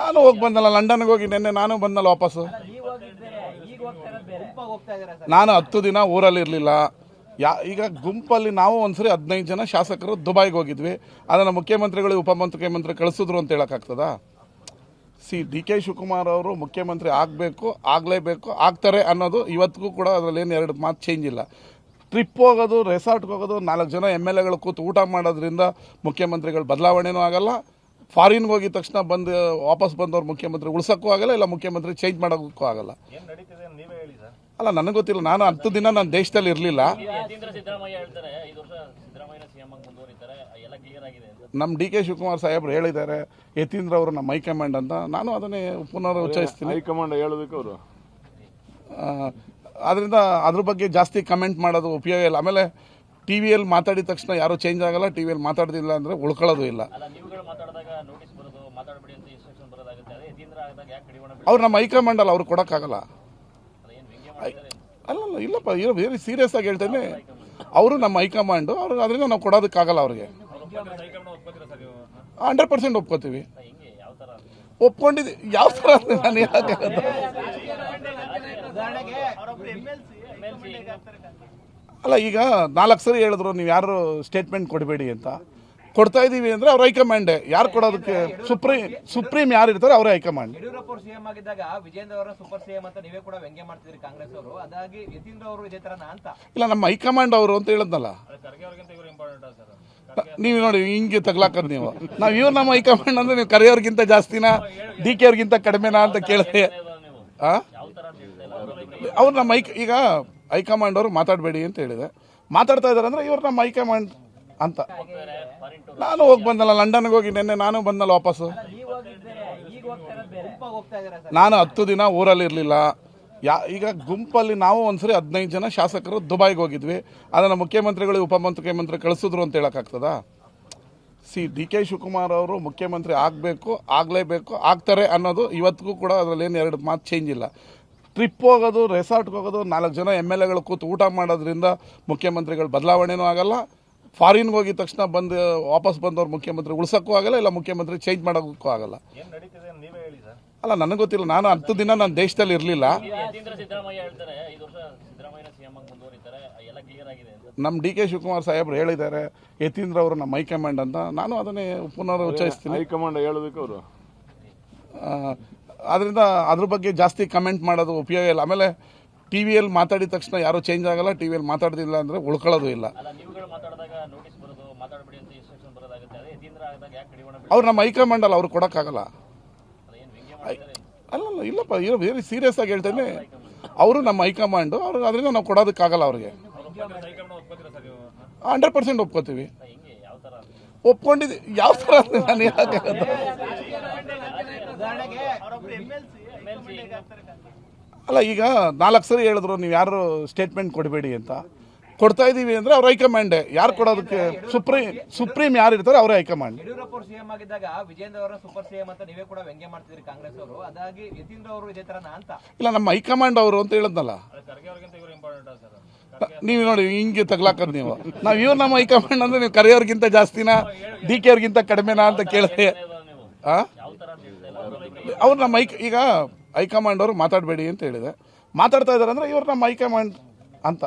ನಾನು ಹೋಗಿ ಬಂದಲ್ಲ ಲಂಡನ್ಗೆ ಹೋಗಿ ನಿನ್ನೆ ನಾನು ಬಂದಲ್ಲ ವಾಪಸ್ಸು. ನೀವು ಹೋಗಿದ್ ಬೇರೆ ಈಗ ಹೋಗ್ತಾ ಇರೋದು ಬೇರೆ. ಗುಂಪಾಗಿ ಹೋಗ್ತಾ ಇದ್ದೀರಾ ಸರ್? ನಾನು ಹತ್ತು ದಿನ ಊರಲ್ಲಿ ಇರಲಿಲ್ಲ. ಯಾ ಈಗ ಗುಂಪಲ್ಲಿ ನಾವು ಒಂದ್ಸರಿ ಹದಿನೈದು ಜನ ಶಾಸಕರು ದುಬೈಗೆ ಹೋಗಿದ್ವಿ. ಅದನ್ನು ಮುಖ್ಯಮಂತ್ರಿಗಳು ಉಪಮುಖ್ಯಮಂತ್ರಿ ಕಳಿಸಿದ್ರು ಅಂತ ಹೇಳೋಕ್ಕಾಗ್ತದಾ ಸಿ ಡಿ ಕೆ ಶಿವಕುಮಾರ್ ಅವರು ಮುಖ್ಯಮಂತ್ರಿ ಆಗಬೇಕು ಆಗಲೇಬೇಕು ಆಗ್ತಾರೆ ಅನ್ನೋದು ಇವತ್ತಿಗೂ ಕೂಡ ಅದರಲ್ಲಿ ಏನು ಎರಡು ಮಾತು ಚೇಂಜ್ ಇಲ್ಲ. ಟ್ರಿಪ್ ಹೋಗೋದು ರೆಸಾರ್ಟ್ಗೆ ಹೋಗೋದು ನಾಲ್ಕು ಜನ ಎಂ ಎಲ್ ಎಗಳು ಕೂತು ಊಟ ಮಾಡೋದ್ರಿಂದ ಮುಖ್ಯಮಂತ್ರಿಗಳು ಬದಲಾವಣೆನೂ ಆಗಲ್ಲ. ಫಾರಿನ್ಗೆ ಹೋಗಿದ ತಕ್ಷಣ ಬಂದು ವಾಪಸ್ ಬಂದವ್ರು ಮುಖ್ಯಮಂತ್ರಿ ಉಳ್ಸೋಕ್ಕೂ ಆಗಲ್ಲ ಇಲ್ಲ ಮುಖ್ಯಮಂತ್ರಿ ಚೇಂಜ್ ಮಾಡೋಕ್ಕೂ ಆಗಲ್ಲ. ಏನ್ ನಡೀತಿದೆ ನೀವೇ ಹೇಳಿ ಸರ್. ಅಲ್ಲ ನನಗೆ ಗೊತ್ತಿಲ್ಲ. ನಾನು ಹತ್ತು ದಿನ ನಾನು ದೇಶದಲ್ಲಿ ಇರಲಿಲ್ಲ. ನಮ್ಮ ಡಿ ಕೆ ಶಿವಕುಮಾರ್ ಸಾಹೇಬ್ರು ಹೇಳಿದ್ದಾರೆ ಯತೀಂದ್ರ ಅವರು ನಮ್ಮ ಹೈಕಮಾಂಡ್ ಅಂತ. ನಾನು ಅದನ್ನೇ ಪುನರ್ ಉಚ್ಚರಿಸ್ತೀನಿ ಹೈಕಮಾಂಡ್ ಹೇಳೋದಕ್ಕೆ ಅವರು. ಅದರಿಂದ ಅದ್ರ ಬಗ್ಗೆ ಜಾಸ್ತಿ ಕಮೆಂಟ್ ಮಾಡೋದು ಉಪಯೋಗ ಇಲ್ಲ. ಆಮೇಲೆ ಟಿ ವಿಯಲ್ಲಿ ಮಾತಾಡಿದ ತಕ್ಷಣ ಯಾರೂ ಚೇಂಜ್ ಆಗಲ್ಲ ಟಿ ವಿಯಲ್ಲಿ ಮಾತಾಡೋದಿಲ್ಲ ಅಂದರೆ ಉಳ್ಕೊಳ್ಳೋದು ಇಲ್ಲ. ಅಲ್ಲ ನೀವುಗಳು ಮಾತಾಡಿದಾಗ ನೋಟಿಸ್ ಬರೋದು ಮಾತಾಡಬೇಡಿ ಅಂತ ಇನ್ಸ್ಟ್ರಕ್ಷನ್ ಬರೋದಾಗುತ್ತೆ. ಅದೇ ಯತೀಂದ್ರ ಆದಾಗ ಯಾಕೆ ಕಡಿವಾಣ ಅವ್ರು ನಮ್ಮ ಹೈಕಮಾಂಡ್ ಅಲ್ಲ ಅವ್ರು ಕೊಡೋಕ್ಕಾಗಲ್ಲ ಅಲ್ಲಲ್ಲ ಇಲ್ಲಪ್ಪ ಇರೋ ವೆರಿ ಸೀರಿಯಸ್ ಆಗಿ ಹೇಳ್ತೇನೆ. ಅವರು ನಮ್ಮ ಹೈಕಮಾಂಡು ಅವ್ರಿಗೆ ಅದರಿಂದ ನಾವು ಕೊಡೋದಕ್ಕಾಗಲ್ಲ ಅವ್ರಿಗೆ. ಹಂಡ್ರೆಡ್ ಪರ್ಸೆಂಟ್ ಒಪ್ಕೋತೀವಿ. ಹೆಂಗೆ? ಯಾವ ಥರ ಒಪ್ಕೊಂಡಿದ್ದು. ಯಾವ ಥರ ಅಂತ ನಾನು ಹೇಳೋಕ್ಕಾಗಲ್ಲ. ಅಲ್ಲ ಈಗ ನಾಲ್ಕು ಸರಿ ಹೇಳಿದ್ರು ನೀವು ಯಾರು ಸ್ಟೇಟ್ಮೆಂಟ್ ಕೊಡಬೇಡಿ ಅಂತ. ಕೊಡ್ತಾ ಇದ್ದೀವಿ ಅಂದರೆ ಅವ್ರ ಹೈಕಮಾಂಡ್ ಯಾರು ಕೊಡೋದಕ್ಕೆ ಸುಪ್ರೀಂ ಸುಪ್ರೀಂ ಯಾರು ಇರ್ತಾರೆ ಅವರೇ ಹೈಕಮಾಂಡ್ ಯಡಿಯೂರಪ್ಪ ಅವರು ಸಿಎಂ ಆಗಿದ್ದಾಗ ವಿಜೇಂದ್ರ ಅವರ ಸೂಪರ್ ಸಿಎಂ ಅಂತ ನೀವೇ ಕೂಡ ವ್ಯಂಗ್ಯ ಮಾಡ್ತಿದ್ರಿ ಕಾಂಗ್ರೆಸ್ ಅವರು. ಅದಾಗಿ ಯತೀಂದ್ರ ಅವರು ಇದೇ ತರನ ಅಂತ. ಇಲ್ಲ ನಮ್ಮ ಹೈಕಮಾಂಡ್ ಅವರು ಅಂತ ಹೇಳಿದ್ನಲ್ಲ. ಖರ್ಗೆ ಅವ್ರಿಗಿಂತ ಇವರು ಇಂಪಾರ್ಟೆಂಟ್ ಸರ್ ನೀವು ನೋಡಿ ಹಿಂಗೆ ತಗ್ಲಾಕದ್ ನೀವು. ನಾವು ಇವ್ರು ನಮ್ಮ ಹೈಕಮಾಂಡ್ ಅಂದ್ರೆ ನೀವು ಕರೆಯೋರ್ಗಿಂತ ಜಾಸ್ತಿನಾ? ಡಿ ಕೆ ಅವ್ರಿಗಿಂತ ಕಡಿಮೆನಾ ಅಂತ ಕೇಳಿದೆ. ಅವ್ರು ನಮ್ಮ ಹೈಕ ಈಗ ಹೈಕಮಾಂಡ್ ಅವರು ಮಾತಾಡಬೇಡಿ ಅಂತ ಹೇಳಿದೆ. ಮಾತಾಡ್ತಾ ಇದ್ದಾರೆ ಅಂದ್ರೆ ಇವ್ರು ನಮ್ಮ ಹೈಕಮಾಂಡ್ ಅಂತ. ನಾನು ಹೋಗಿ ಬಂದಲ್ಲ, ಲಂಡನ್ಗೆ ಹೋಗಿ ನಿನ್ನೆ ನಾನು ಬಂದಲ್ಲ ವಾಪಸ್ಸು. ನಾನು ಹತ್ತು ದಿನ ಊರಲ್ಲಿ ಇರಲಿಲ್ಲ. ಯಾ, ಈಗ ಗುಂಪಲ್ಲಿ ನಾವು ಒಂದ್ಸರಿ ಹದಿನೈದು ಜನ ಶಾಸಕರು ದುಬೈಗೆ ಹೋಗಿದ್ವಿ. ಅದನ್ನು ಮುಖ್ಯಮಂತ್ರಿಗಳು ಉಪಮುಖ್ಯಮಂತ್ರಿ ಕಳಿಸಿದ್ರು ಅಂತ ಹೇಳೋಕ್ಕಾಗ್ತದಾ? ಸಿ, ಡಿ ಕೆ ಶಿವಕುಮಾರ್ ಅವರು ಮುಖ್ಯಮಂತ್ರಿ ಆಗಬೇಕು, ಆಗಲೇಬೇಕು, ಆಗ್ತಾರೆ ಅನ್ನೋದು ಇವತ್ತಿಗೂ ಕೂಡ ಅದರಲ್ಲಿ ಏನು ಎರಡು ಮಾತು ಚೇಂಜ್ ಇಲ್ಲ. ಟ್ರಿಪ್ ಹೋಗೋದು ರೆಸಾರ್ಟ್ಗೆ ಹೋಗೋದು ನಾಲ್ಕು ಜನ ಎಂ ಎಲ್ ಎಗಳು ಕೂತು ಊಟ ಮಾಡೋದ್ರಿಂದ ಮುಖ್ಯಮಂತ್ರಿಗಳು ಬದಲಾವಣೆನೂ ಆಗಲ್ಲ. ಫಾರಿನ್ಗೆ ಹೋಗಿದ ತಕ್ಷಣ ಬಂದು ವಾಪಸ್ ಬಂದವ್ರು ಮುಖ್ಯಮಂತ್ರಿ ಉಳ್ಸೋಕ್ಕೂ ಆಗಲ್ಲ ಇಲ್ಲ ಮುಖ್ಯಮಂತ್ರಿ ಚೇಂಜ್ ಮಾಡೋಕ್ಕೂ ಆಗಲ್ಲ. ಏನ್ ನಡೀತಿದೆ ನೀವೇ ಹೇಳಿ ಸರ್. ಅಲ್ಲ ನನಗೆ ಗೊತ್ತಿಲ್ಲ. ನಾನು ಹತ್ತು ದಿನ ನಾನು ದೇಶದಲ್ಲಿ ಇರಲಿಲ್ಲ. ನಮ್ಮ ಡಿ ಕೆ ಶಿವಕುಮಾರ್ ಸಾಹೇಬ್ರು ಹೇಳಿದ್ದಾರೆ ಯತೀಂದ್ರ ಅವರು ನಮ್ಮ ಹೈಕಮಾಂಡ್ ಅಂತ. ನಾನು ಅದನ್ನೇ ಪುನರ್ ಉಚ್ಚರಿಸ್ತೀನಿ. ಹೈಕಮಾಂಡ್ ಹೇಳೋದಕ್ಕೆ ಅವರು. ಅದರಿಂದ ಅದ್ರ ಬಗ್ಗೆ ಜಾಸ್ತಿ ಕಮೆಂಟ್ ಮಾಡೋದು ಉಪಯೋಗ ಇಲ್ಲ. ಆಮೇಲೆ ಟಿ ವಿಯಲ್ಲಿ ಮಾತಾಡಿದ ತಕ್ಷಣ ಯಾರೂ ಚೇಂಜ್ ಆಗಲ್ಲ ಟಿ ವಿಯಲ್ಲಿ ಮಾತಾಡೋದಿಲ್ಲ ಅಂದರೆ ಉಳ್ಕೊಳ್ಳೋದು ಇಲ್ಲ. ಅಲ್ಲ ನೀವುಗಳು ಮಾತಾಡಿದಾಗ ನೋಟಿಸ್ ಬರೋದು ಮಾತಾಡಬೇಡಿ ಅಂತ ಇನ್ಸ್ಟ್ರಕ್ಷನ್ ಬರೋದಾಗುತ್ತೆ. ಅದೇ ಯತೀಂದ್ರ ಆದಾಗ ಯಾಕೆ ಕಡಿವಾಣ ಅವ್ರು ನಮ್ಮ ಹೈಕಮಾಂಡ್ ಅಲ್ಲ ಅವ್ರು ಕೊಡೋಕ್ಕಾಗಲ್ಲ. ಅಲ್ಲ ಇಲ್ಲಪ್ಪ ಇರೋ ವೆರಿ ಸೀರಿಯಸ್ ಆಗಿ ಹೇಳ್ತೇನೆ ಅವರು ನಮ್ಮ ಹೈಕಮಾಂಡು ಅವ್ರು ಅದರಿಂದ ನಾವು ಕೊಡೋದಕ್ಕಾಗಲ್ಲ ಅವ್ರಿಗೆ. Hundred percent ಒಪ್ಕೋತೀವಿ. ಒಪ್ಕೊಂಡಿದ್ದೀವಿ ಯಾವ ಥರ ಒಪ್ಕೊಂಡಿದ್ದು. ಯಾವ ಥರ ಅಂತ ನಾನು ಹೇಳೋಕ್ಕಾಗಲ್ಲ ಉದಾಹರಣೆಗೆ ಎಂ ಎಲ್ ಸಿ ಅಲ್ಲ ಈಗ ನಾಲ್ಕು ಸರಿ ಹೇಳಿದ್ರು ನೀವು ಯಾರು ಸ್ಟೇಟ್ಮೆಂಟ್ ಕೊಡಬೇಡಿ ಅಂತ. ಕೊಡ್ತಾ ಇದ್ದೀವಿ ಅಂದರೆ ಅವ್ರ ಹೈಕಮಾಂಡ್ ಯಾರು ಕೊಡೋದಕ್ಕೆ ಸುಪ್ರೀಂ ಸುಪ್ರೀಂ ಯಾರು ಇರ್ತಾರೆ ಅವರೇ ಹೈಕಮಾಂಡ್ ಯಡಿಯೂರಪ್ಪ ಅವರು ಸಿಎಂ ಆಗಿದ್ದಾಗ ವಿಜೇಂದ್ರ ಅವರ ಸೂಪರ್ ಸಿಎಂ ಅಂತ ನೀವೇ ಕೂಡ ವ್ಯಂಗ್ಯ ಮಾಡ್ತಿದ್ರಿ ಕಾಂಗ್ರೆಸ್ ಅವರು. ಅದಾಗಿ ಯತೀಂದ್ರ ಅವರು ಇದೇ ತರನ ಅಂತ? ಇಲ್ಲ ನಮ್ಮ ಹೈಕಮಾಂಡ್ ಅವರು ಅಂತ ಹೇಳಿದ್ನಲ್ಲ. ಖರ್ಗೆ ಅವ್ರಿಗಿಂತ ಇವರು ಇಂಪಾರ್ಟೆಂಟ್ ಸರ್ ನೀವು ನೋಡಿ ಹಿಂಗೆ ತಗ್ಲಾಕದ್ ನೀವು. ನಾವು ಇವ್ರು ನಮ್ಮ ಹೈಕಮಾಂಡ್ ಅಂದ್ರೆ ನೀವು ಕರೆಯೋರ್ಗಿಂತ ಜಾಸ್ತಿನಾ ಡಿ ಕೆ ಅವ್ರಿಗಿಂತ ಕಡಿಮೆನಾ ಅಂತ ಕೇಳಿದ್ರೆ ಅವ್ರು ನಮ್ಮ ಮೈಕ್ ಈಗ ಹೈಕಮಾಂಡ್ ಅವರು ಮಾತಾಡಬೇಡಿ ಅಂತ ಹೇಳಿದೆ. ಮಾತಾಡ್ತಾ ಇದ್ದಾರೆ ಅಂದ್ರೆ ಇವ್ರು ನಮ್ಮ ಹೈಕಮಾಂಡ್ ಅಂತ.